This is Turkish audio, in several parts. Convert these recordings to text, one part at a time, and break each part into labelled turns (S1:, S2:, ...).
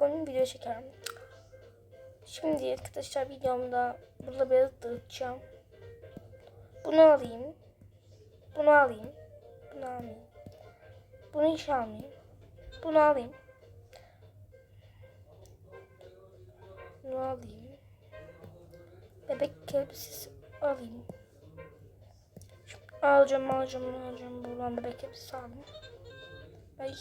S1: bugün video çekerim. Şimdi arkadaşlar videomda burada biraz dağıtacağım. Bunu alayım. Bunu alayım. Bunu alayım. Bunu hiç almayayım. Bunu alayım. Bunu alayım. Bebek elbisesi alayım. Şimdi alacağım alacağım alacağım. Buradan bebek elbisesi alayım. Ay.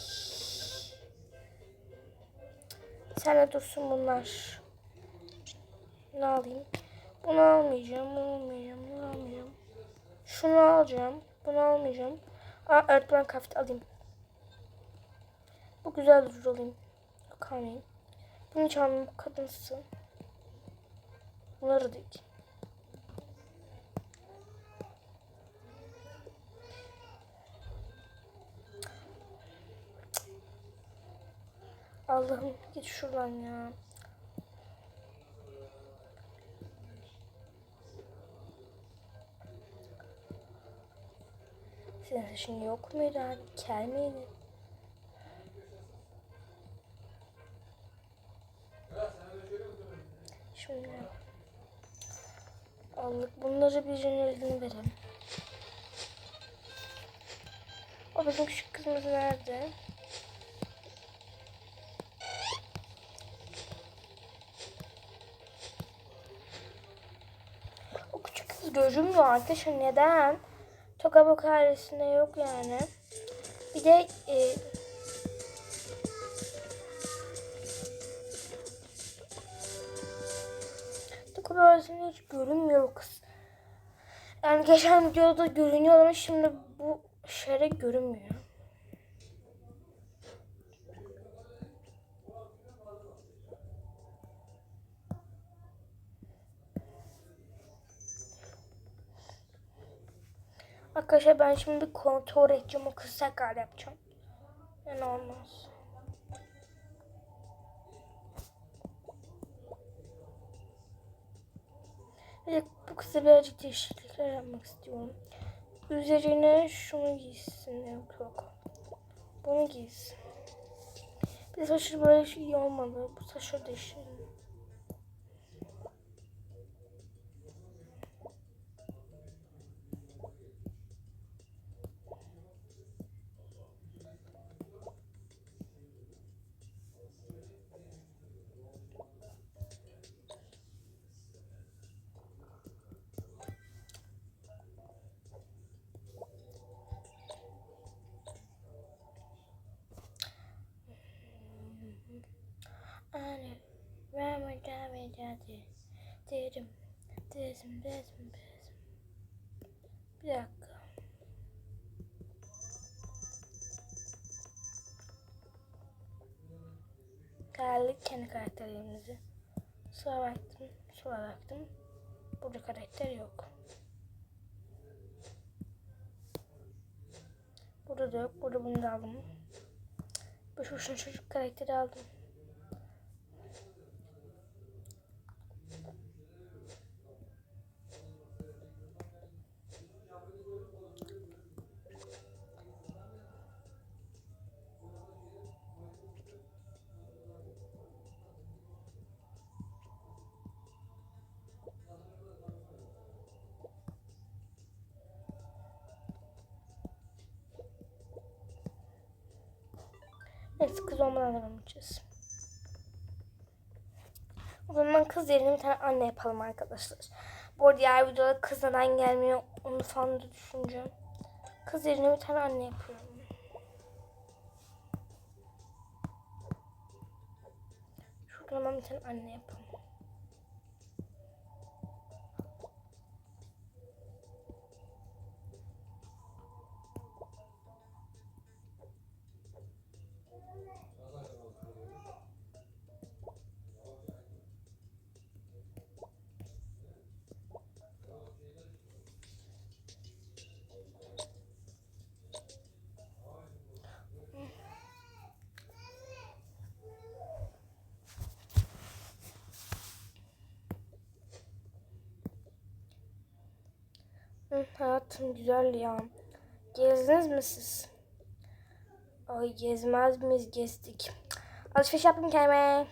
S1: Sen dursun bunlar. Ne alayım? Bunu almayacağım, bunu almayacağım, bunu almayacağım. Şunu alacağım, bunu almayacağım. Aa, öğretmen kafet alayım. Bu güzel durur alayım. Yok almayayım. Bunu hiç almayayım, bu kadınsı. Bunları dik. Allah'ım git şuradan ya. Senin saçın yok muydu abi? Kel miydi? Kız görünmüyor arkadaşlar. Neden? Tokabok ailesinde yok yani. Bir de e, Tokabok ailesinde hiç görünmüyor kız. Yani geçen videoda görünüyor ama şimdi bu şeyde görünmüyor. Arkadaşlar ben şimdi kontrol edeceğim o kız tekrar yapacağım. Yani olmaz. De bu kıza birazcık değişiklikler yapmak istiyorum. Üzerine şunu giysin. Yok yok. Bunu giysin. Bir de saçı böyle şey iyi olmadı. Bu saçı değiştirelim. Anne, ben burada vereceğim. Dedim, dedim, dedim, dedim. Bir dakika. Geldik kendi karakterlerimizi. Sola baktım, sola baktım. Burada karakter yok. Burada da yok. Burada bunu da aldım. Bu şu çocuk karakteri aldım. Kız yerine bir tane anne yapalım arkadaşlar. Bu arada diğer videoda kız neden gelmiyor onu falan da düşüneceğim. Kız yerine bir tane anne yapıyorum. Şuradan bir tane anne yapalım. Hayatım güzel ya. Gezdiniz mi siz? Ay gezmez miyiz gezdik. Alışveriş yaptım kendime.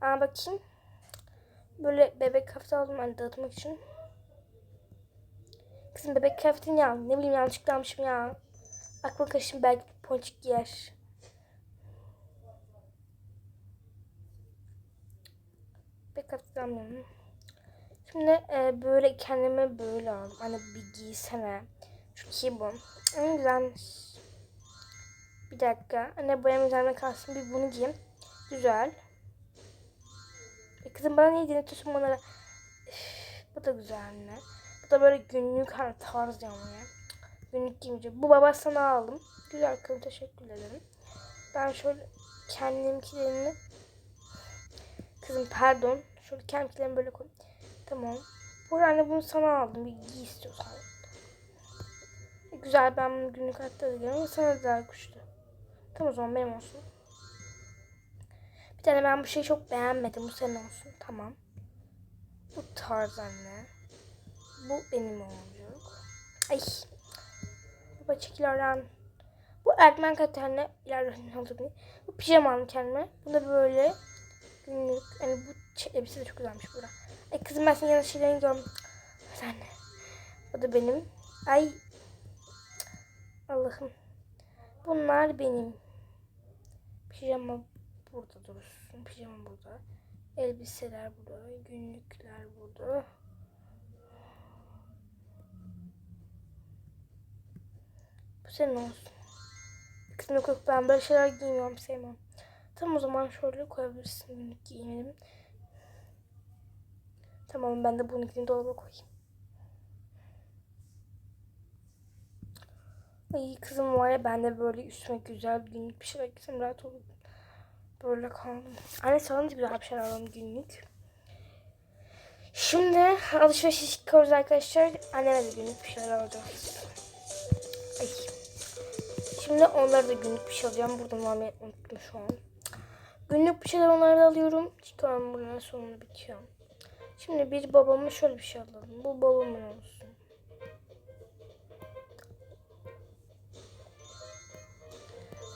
S1: Aa bakayım. Böyle bebek kıyafeti aldım hani dağıtmak için. Kızım bebek kıyafetini ya. Ne bileyim yanlışlıkla almışım ya. Aklı karışım belki ponçik giyer. Bebek kıyafeti almıyorum. Şimdi e, böyle kendime böyle aldım. Hani bir giysene. Çok iyi bu. En güzelmiş. Bir dakika. Anne boyam üzerine kalsın. Bir bunu giyeyim. Güzel. E kızım bana niye denetiyorsun bunları? Bu da güzel anne. Bu da böyle günlük hani tarz yani. Günlük giyince. Bu baba sana aldım. Güzel kızım teşekkür ederim. Ben şöyle kendimkilerini Kızım pardon. Şöyle kendimkilerimi böyle koy. Tamam. Bu anne bunu sana aldım. Bir giy istiyorsan. Güzel ben bunu günlük hayatta da giyiyorum sana da kuştu. Tamam o zaman benim olsun. Bir tane ben bu şeyi çok beğenmedim. Bu senin olsun. Tamam. Bu tarz anne. Bu benim olacak. Ay. Baba çekil. Bu Erkmen katerine ileride olacak. Bu pijama aldım kendime. Bu da böyle günlük. Yani bu elbise de çok güzelmiş burada. Ay kızım ben senin şeylerini gördüm. Sen. Bu da benim. Ay. Allah'ım. Bunlar benim. Pijama burada dursun. Pijama burada. Elbiseler burada. Günlükler burada. Bu senin olsun. Kızım yok yok ben böyle şeyler giymiyorum sevmem. Tamam o zaman şöyle koyabilirsin günlük giyinelim. Tamam ben de bunu gideyim dolaba koyayım. Ay kızım var ya ben de böyle üstüme güzel günlük bir şeyler giysem rahat olur. Böyle kaldım. Anne sana da güzel bir şeyler alalım günlük. Şimdi alışveriş çıkıyoruz arkadaşlar. Anneme de günlük bir şeyler alacağız. Ay. Şimdi onlara da günlük bir şey alacağım. Burada muamele unuttum şu an. Günlük bir şeyler onlara da alıyorum. Çıkıyorum buradan sonunda bitiyor. Şimdi bir babama şöyle bir şey alalım. Bu babamın olsun.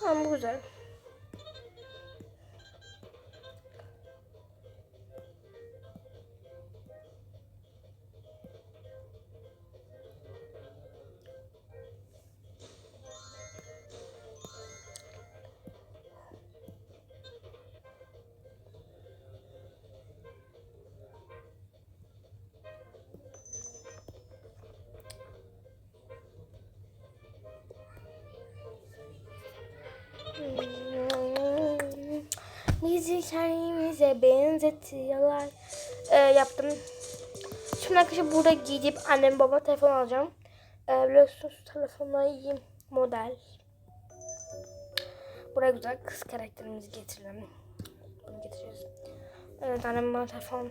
S1: Tamam bu güzel. Bizi kendimize benzetiyorlar. Ee, yaptım. Şimdi arkadaşlar burada gidip annem baba telefon alacağım. Ee, biliyorsunuz telefonla iyi model. Buraya güzel kız karakterimizi getirelim. Bunu getireceğiz. Evet annem bana telefon.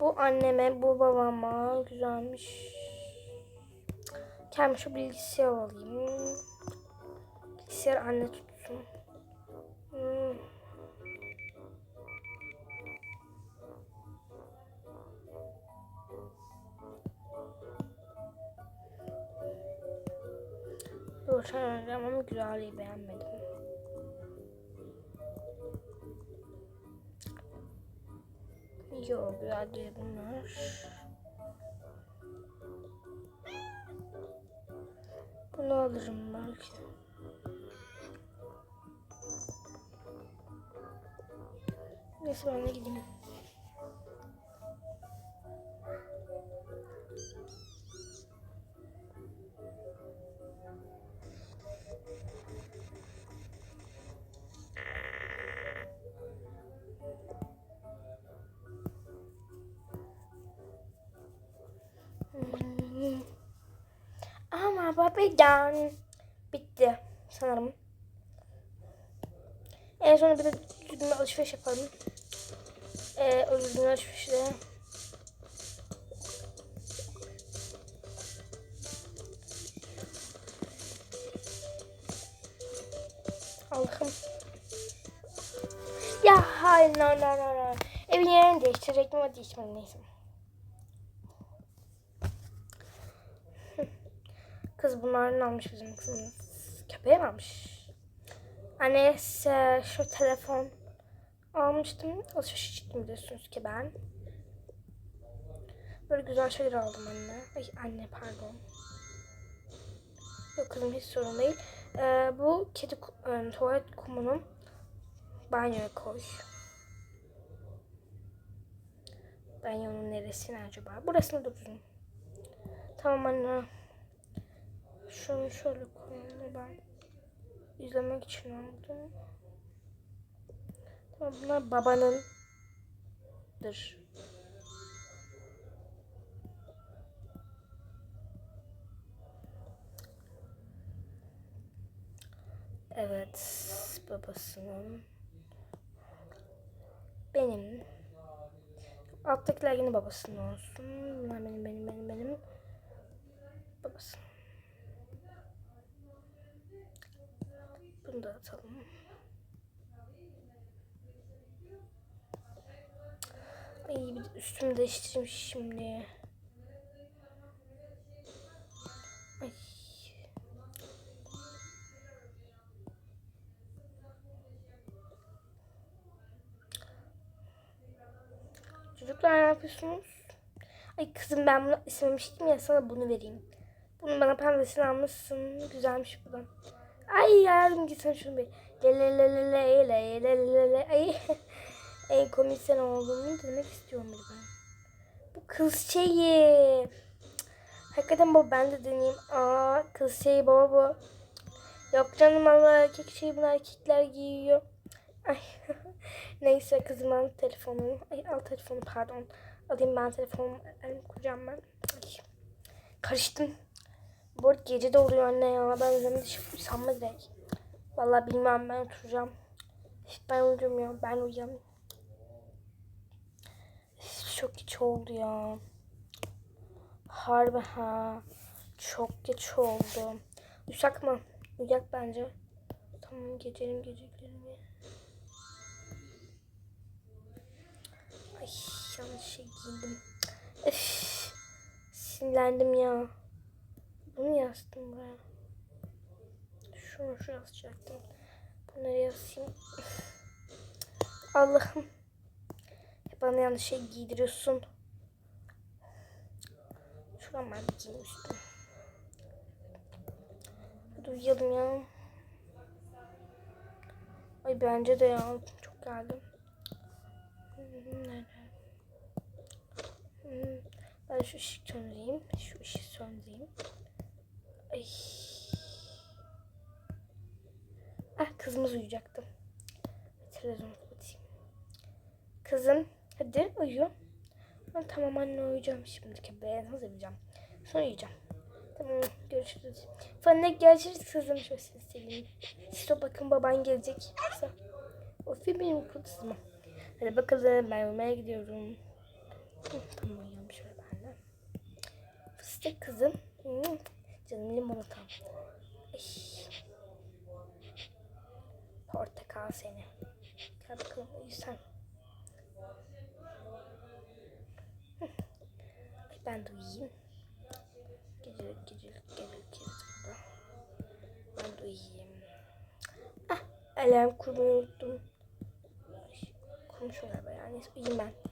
S1: Bu anneme, bu babama güzelmiş. Kendim şu bilgisayar alayım. Bilgisayar anne tutsun. Doğuşan alacağım ama güzelliği beğenmedim. Yok güzel bunlar. Bunu alırım belki. Neyse ben de gideyim. Ama babacan bitti sanırım. En sonra bir de düzgün alışveriş yapalım. Ee, o düzgün alışverişte. Allah'ım. Ya hayır no no no no. Evin yerini değiştirecektim ama değişmedim neyse. Kız bunlardan almış bizim kızımız. Köpeğe mi almış? Size şu telefon almıştım. Alışveriş çıktım biliyorsunuz ki ben. Böyle güzel şeyler aldım anne. Ay anne pardon. Yok kızım hiç sorun değil. Ee, bu kedi e, tuvalet kumunu banyoya koy. Banyonun neresine acaba? Burasına dursun. Tamam anne. Şunu şöyle koyalım ben izlemek için aldım. Tamam bunlar babanındır. Evet, babasının. Benim. Alttakiler yine babasının olsun. Bunlar benim, benim, benim, benim. Babası. Bunu da atalım. Ay bir üstümü değiştireyim şimdi. Ay. Çocuklar ne yapıyorsunuz? Ay kızım ben bunu istememiştim ya sana bunu vereyim. Bunu bana pembesini almışsın. Güzelmiş bu da. Ay yardım gitsen şunu bir. Lelelelelele ay. Ey komiser olduğumu demek istiyorum ben. Bu kız şeyi. Hakikaten bu ben de deneyeyim. Aa kız şeyi baba bu. Yok canım Allah erkek şeyi bunu erkekler giyiyor. Ay. Neyse kızım al telefonumu. Ay al telefonu pardon. Alayım ben telefonumu. Elim kuracağım ben. Ay. Karıştım. Bu arada gece de oluyor anne ya. Ben üzerinde sanma direkt. Vallahi bilmem ben oturacağım. Ben uyumuyorum. Ben uyuyamam. Çok geç oldu ya. Harbi ha. Çok geç oldu. Uyusak mı? Uyuyak bence. Tamam gecelim gecelerimi. Ay yanlış şey giydim. Öf, sinirlendim ya. Bunu yazdım buraya. Şunu şu yazacaktım. Bunları yazayım. Allah'ım. Bana yanlış şey giydiriyorsun. Şuradan ben giyeyim üstüme. Hadi uyuyalım ya. Ay bence de ya. Çok geldim. Hmm, Ben şu ışık söndüreyim. Şu ışığı söndüreyim. Ay. Ah kızımız uyuyacaktı. Televizyonu kapatayım. Kızım hadi uyu. Ha, tamam anne uyuyacağım şimdi. Ben hazırlayacağım. Sonra uyuyacağım. Tamam görüşürüz. Fanne görüşürüz kızım. Şöyle seni seveyim. İşte bakın baban gelecek. O benim kızım. Hadi bakalım ben uyumaya gidiyorum. Tamam uyuyorum şöyle ben de. Fıstık kızım. Canım limonatam. Ay. Portakal seni. Gel bakalım uyu sen. Hı. Ay, Ben de uyuyayım. Gecelik gecelik gecelik burada. Ben de uyuyayım. Ah alarm kurmayı unuttum. Konuşuyorlar bayağı. Neyse uyuyayım ben.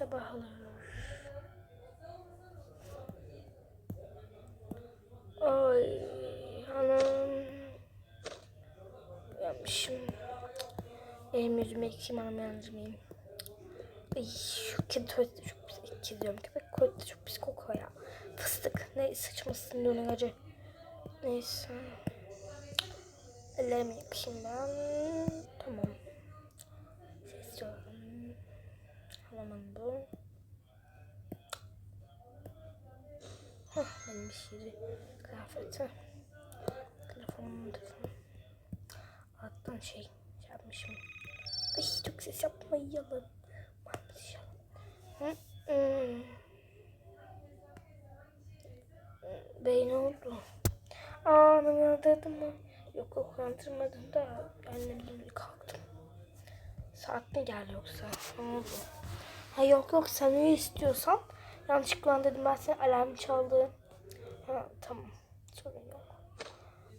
S1: Sabah olur. Ay anam. Yapmışım. Elimi yüzümü yıkayayım anamı yandırmayayım. Ay şu kedi tuvaleti çok pis. Kedi diyorum köpek tuvaleti çok pis kokuyor ya. Fıstık. Ne sıçmasın diyorum acı. Neyse. Ellerimi yıkayayım ben. Tamam. Ses yok. Halamın bu. Hah benim şeydi. Kıyafeti. Telefonum telefon. Alttan şey, şey yapmışım. Ay çok ses yapmayalım. Ya. Hı, hı. Bey ne oldu? Aa anam uyandırdın mı? Yok yok uyandırmadın da annem dün kalktım. Saat mi geldi yoksa? Ne oldu? Ha yok yok sen uyu istiyorsan Yanlışlıkla dedim ben senin alarm çaldı. Ha tamam. Sorun yok.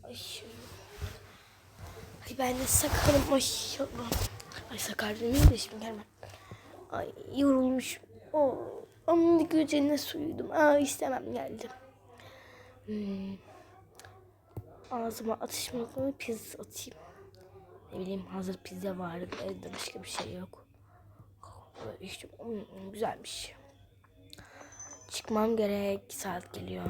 S1: Ay. Ay ben de sakalım. Ay Allah. Ay sakar demeyeyim de şimdi gelme. Ay yorulmuş. Oh. Onun gece nasıl uyudum. Aa istemem geldim. Hmm. Ağzıma atışmalı pizza atayım. Ne bileyim hazır pizza vardı evde başka bir şey yok. Böyle güzelmiş. Çıkmam gerek. Saat geliyor.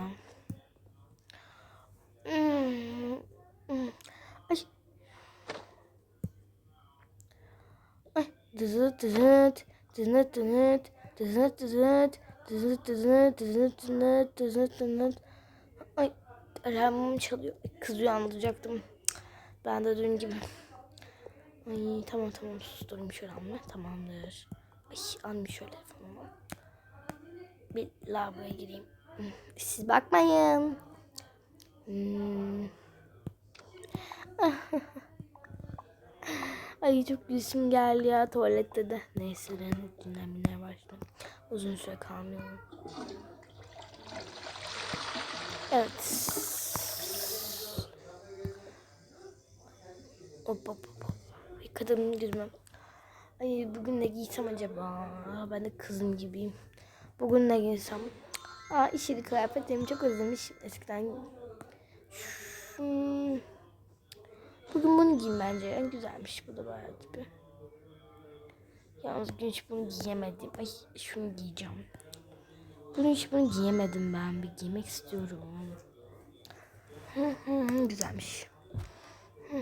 S1: Hmm. Ay. Ay. Dızıt dızıt. Dızıt dızıt. Dızıt dızıt. Dızıt dızıt. Dızıt dızıt. Ay. Alarmım çalıyor. Kız uyandıracaktım. Ben de dün gibi. Ay tamam tamam susturayım şöyle ama tamamdır. Ay almayayım şöyle. Bir lavaboya gireyim. Siz bakmayın. Hmm. Ay çok gülüşüm geldi ya tuvalette de. Neyse ben dinlenmeye başladım. Uzun süre kalmayalım. Evet. Hop hop. hop. Yıkadım yüzümü. Ay bugün ne giysem acaba? Aa, ben de kızım gibiyim. Bugün ne giysem? Aa işi kıyafetlerimi çok özlemişim eskiden. Hmm. Bugün bunu giyeyim bence. En güzelmiş bu da bayağı tipi. Yalnız bugün hiç bunu giyemedim. Ay şunu giyeceğim. Bugün hiç bunu giyemedim ben. Bir giymek istiyorum. Güzelmiş. Hı.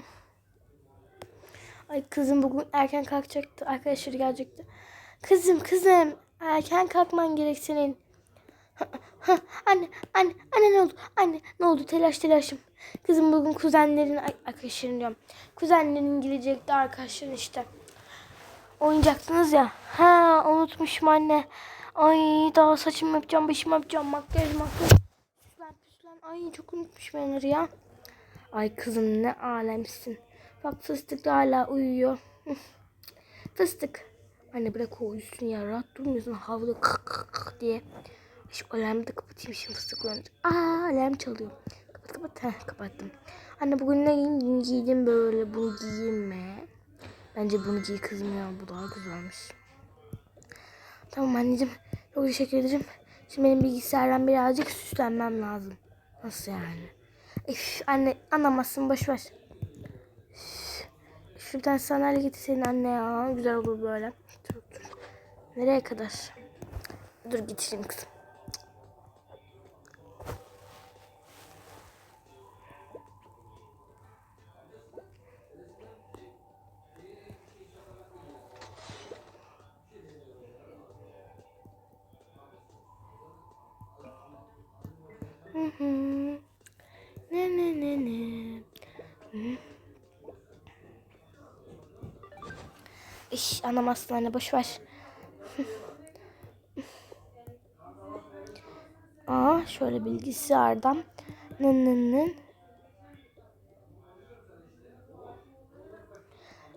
S1: Ay kızım bugün erken kalkacaktı. Arkadaşları gelecekti. Kızım kızım erken kalkman gerek senin. anne anne anne ne oldu? Anne ne oldu? Telaş telaşım. Kızım bugün kuzenlerin arkadaşların diyorum. Kuzenlerin gelecekti arkadaşların işte. Oynayacaksınız ya. Ha unutmuşum anne. Ay daha saçımı yapacağım, başımı yapacağım, makyaj makyaj. Püslen püslen. Ay çok unutmuşum onları ya. Ay kızım ne alemsin. Bak fıstık da hala uyuyor. Fıstık. Anne bırak o uyusun ya. Rahat durmuyorsun havlu kık kık kık diye. Şu alarmı da kapatayım şimdi fıstık uyanınca. Aa alarm çalıyor. Kapat kapat. Heh, kapattım. Anne bugün ne giyeyim? Giydim böyle. Bunu giyeyim mi? Bence bunu giy kızım ya. Bu daha güzelmiş. Tamam anneciğim. Çok teşekkür ederim. Şimdi benim bilgisayardan birazcık süslenmem lazım. Nasıl yani? Üf, anne anlamazsın boş ver. Şu bir tane sandalye getirseydin anne ya. Güzel olur böyle. Dur dur. Nereye kadar? Dur getireyim kızım. Hı hı. Ne ne ne ne. Hı. İş anlamazsın anne boş ver. Aa şöyle bilgisayardan. Nın nın nın.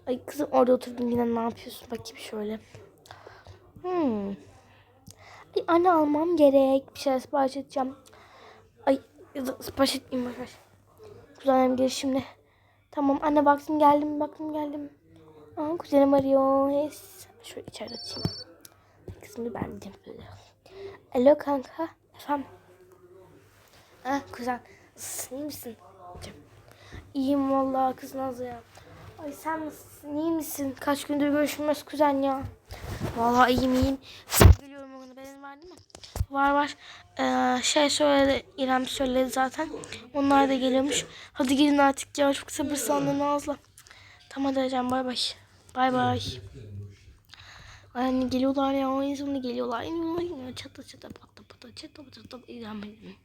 S1: Ay kızım orada oturdun yine ne yapıyorsun? Bakayım şöyle. Hmm. Ay anne almam gerek. Bir şey sipariş edeceğim. Ay sipariş etmeyeyim. Kuzenim gelir şimdi. Tamam anne baktım geldim baktım geldim. Aa kuzenim arıyor. Yes. Şöyle içeride açayım. Bir ben böyle. Alo kanka. Efendim. Ah kuzen. Nasılsın iyi misin? İyiyim vallahi kız Nazlı ya. Ay sen nasılsın iyi misin? Kaç gündür görüşmüyoruz kuzen ya. Vallahi iyiyim iyiyim. Geliyorum bugün benim var değil mi? Var var. Ee, şey söyledi İrem söyledi zaten. Onlar da geliyormuş. Hadi gidin artık ya çok sabırsızlandım Nazlı. Tamam hadi Ecem bay bay. Bay bay. Ay anne geliyorlar ya. En sonunda geliyorlar. Çatı çatı patı patı çatı çatı İrem benim.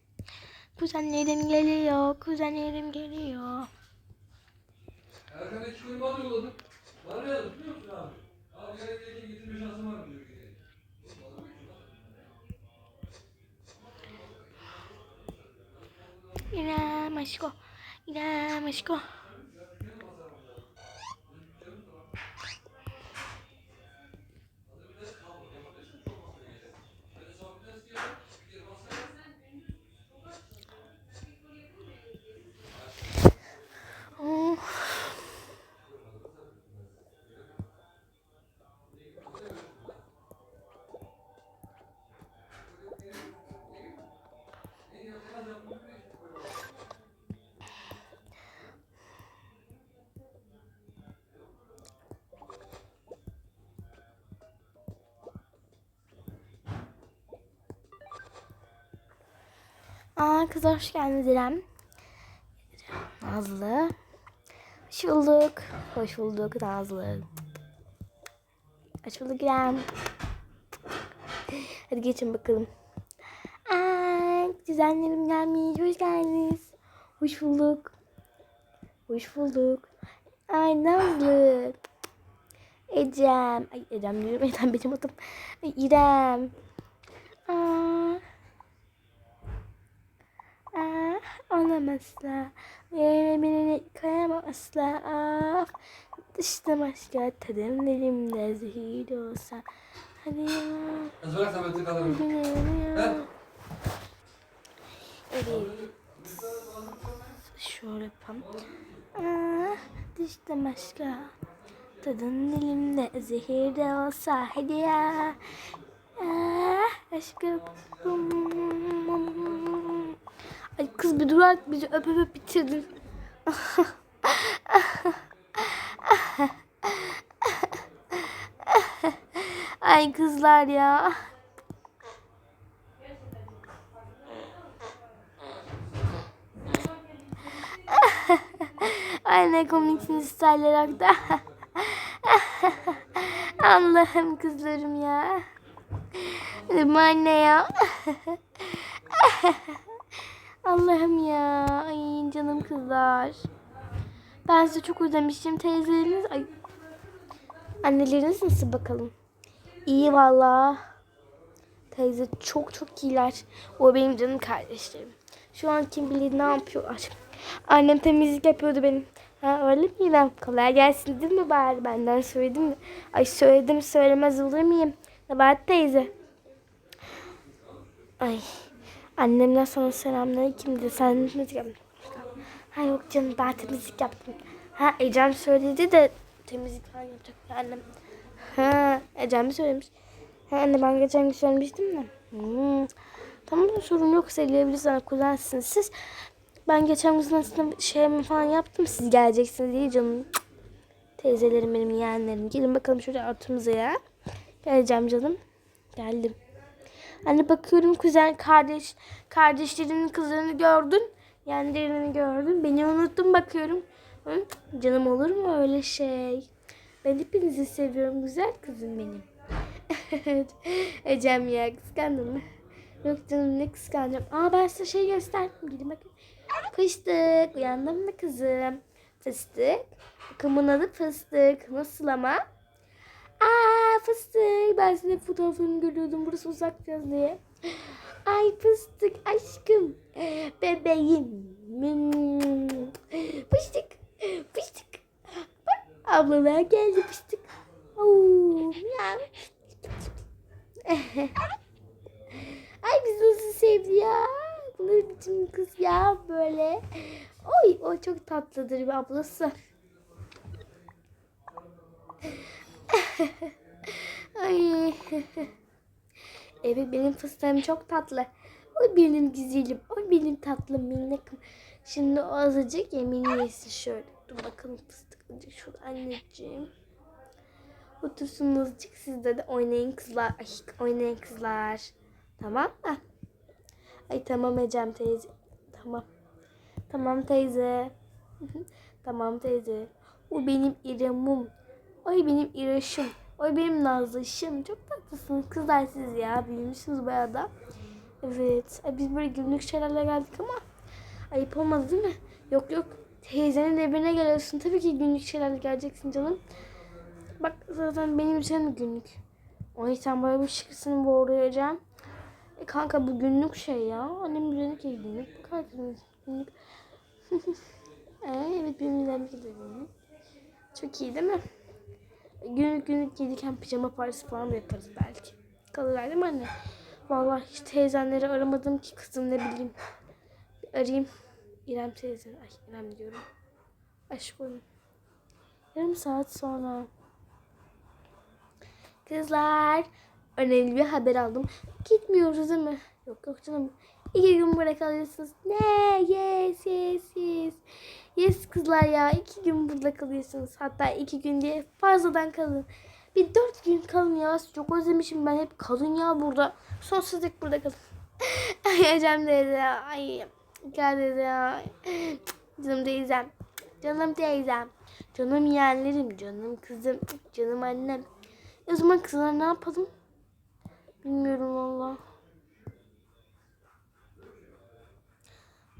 S1: Kuzenlerim geliyor. Kuzenlerim geliyor.
S2: Erkan hiç kuyruğa yolladım. Ne yazdı biliyor musun abi? Abi gelin getirme şansım var mı diyor.
S1: İrem aşko. İrem aşko. Aa kız hoş geldin İrem. Nazlı. Hoş bulduk. Hoş bulduk Nazlı. Hoş bulduk İrem. Hadi geçin bakalım. Aa, düzenlerim gelmiş. Hoş geldiniz. Hoş bulduk. Hoş bulduk. Ay Nazlı. Ecem. Ay Ecem diyorum. Ecem benim adım. Ay İrem. Aa, olamazsa. Beni kayamam asla. Af. Dışta başka tadım dilimde zehir olsa. Hadi ya. Hadi ya.
S2: He?
S1: Evet. Şöyle yapalım. Aa, dışta başka. Tadın dilimde zehir de olsa. Hadi ya. Aa, aşkım. Ay kız bir dur artık bizi öp öp bitirdin. Ay kızlar ya. Ay ne komiksiniz styler da. Allah'ım kızlarım ya. Anne ya. Allah'ım ya. Ay canım kızlar. Ben sizi çok özlemişim teyzeleriniz. Ay. Anneleriniz nasıl bakalım? İyi valla. Teyze çok çok iyiler. O benim canım kardeşlerim. Şu an kim bilir ne yapıyorlar. Annem temizlik yapıyordu benim. Ha öyle mi İrem? Kolay gelsin değil mi bari? Benden söyledim mi? Ay söyledim söylemez olur muyum? Nebahat teyze. Ay. Annemden sana selamünaleyküm de sen ne diyeceğim? Ha yok canım ben temizlik yaptım. Ha Ecem söyledi de temizlik falan yapacak annem. Ha Ecem mi söylemiş? Ha anne ben geçen gün söylemiştim de. Hmm. Tamam sorun yok söyleyebiliriz sana kuzensin siz. Ben geçen gün aslında şey falan yaptım siz geleceksiniz diye canım. Teyzelerim benim yeğenlerim. Gelin bakalım şuraya altımıza ya. Geleceğim canım. Geldim. Anne bakıyorum kuzen kardeş kardeşlerinin kızlarını gördün. Yeğenlerini gördün. Beni unuttun bakıyorum. Hı? Canım olur mu öyle şey? Ben hepinizi seviyorum güzel kızım benim. Evet. Ecem ya kıskandın mı? Yok canım ne kıskanacağım. Aa ben size şey gösterdim. Gidin bakın. Fıstık. Uyandın mı kızım? Fıstık. Bakımın adı fıstık. Nasıl ama? Aa fıstık. Ben senin fotoğrafını görüyordum. Burası uzak biraz diye. Ay fıstık aşkım. Bebeğim. Hmm. Fıstık. Fıstık. Bak ablalar geldi fıstık. Oo. Ay biz nasıl sevdi ya. Bu ne biçim kız ya böyle. Oy o çok tatlıdır bir ablası. Ay. Evet benim fıstığım çok tatlı. O benim güzelim. O benim tatlı minnakim. Şimdi o azıcık yemeğini yesin şöyle. Dur bakalım fıstık. Azıcık şurada anneciğim. Otursun azıcık siz de, oynayın kızlar. Ay oynayın kızlar. Tamam mı? Ay tamam Ecem teyze. Tamam. Tamam teyze. tamam teyze. O benim İrem'im. Ay benim İraş'ım. Ay benim Nazlı'şım. Çok tatlısınız kızlar siz ya. Büyümüşsünüz bayağı da. Evet. Ay biz böyle günlük şeylerle geldik ama ayıp olmaz değil mi? Yok yok. Teyzenin evine geliyorsun. Tabii ki günlük şeylerle geleceksin canım. Bak zaten benim için günlük. O yüzden böyle bir şıkısını boğuracağım. E kanka bu günlük şey ya. Annem üzerine ki günlük. Bu kadar günlük. e, evet benim de günlük. Çok iyi değil mi? Günlük günlük gelirken pijama partisi falan yaparız belki. Kalırlar değil anne? Vallahi hiç teyzenleri aramadım ki kızım ne bileyim. Bir arayayım. İrem teyze. Ay İrem diyorum. Aşk olun. Yarım saat sonra. Kızlar. Önemli bir haber aldım. Gitmiyoruz değil mi? Yok yok canım. İki gün burada kalıyorsunuz. Ne? Yes yes yes. Yes kızlar ya. iki gün burada kalıyorsunuz. Hatta iki gün diye fazladan kalın. Bir dört gün kalın ya. Çok özlemişim ben. Hep kalın ya burada. Sonsuzluk burada kalın. Ay Ecem teyze. Ay. Gel teyze. Ay. Canım teyzem. Canım teyzem. Canım yeğenlerim. Canım kızım. Canım annem. E O zaman kızlar ne yapalım? Bilmiyorum valla.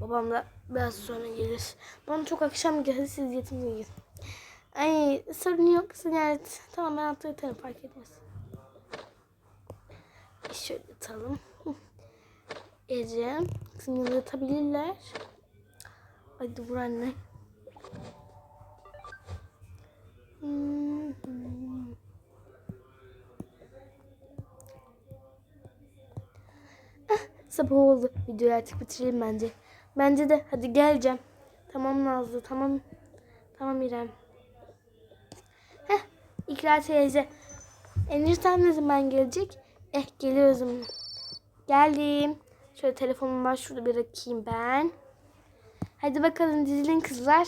S1: Babam da biraz sonra gelir. Bana çok akşam geldi siz yetim uyuyun. Ay sorun yok. Evet. Tamam ben altı yatarım fark etmez. Şöyle yatalım. Ece. Kızım yanında yatabilirler. Hadi vur anne. Hmm. Ah, Sabah oldu. Videoyu artık bitirelim bence. Bence de. Hadi geleceğim. Tamam Nazlı. Tamam. Tamam İrem. Heh. İkra teyze. Eniştem ne zaman gelecek? Eh geliyoruz. şimdi. Geldim. Şöyle telefonumu var şurada bırakayım ben. Hadi bakalım dizilin kızlar.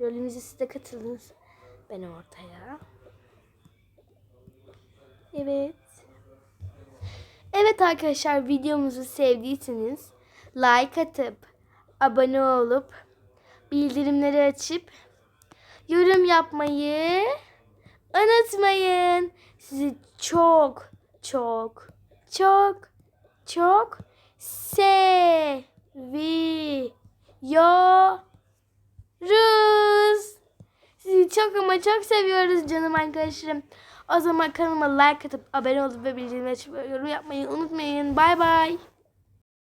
S1: Rolümüze siz de katıldınız. Ben ortaya. Evet. Evet arkadaşlar videomuzu sevdiyseniz like atıp abone olup bildirimleri açıp yorum yapmayı unutmayın. Sizi çok çok çok çok seviyoruz. Sizi çok ama çok seviyoruz canım arkadaşlarım. O zaman kanalıma like atıp abone olup ve bildirimleri açıp yorum yapmayı unutmayın. Bay bay.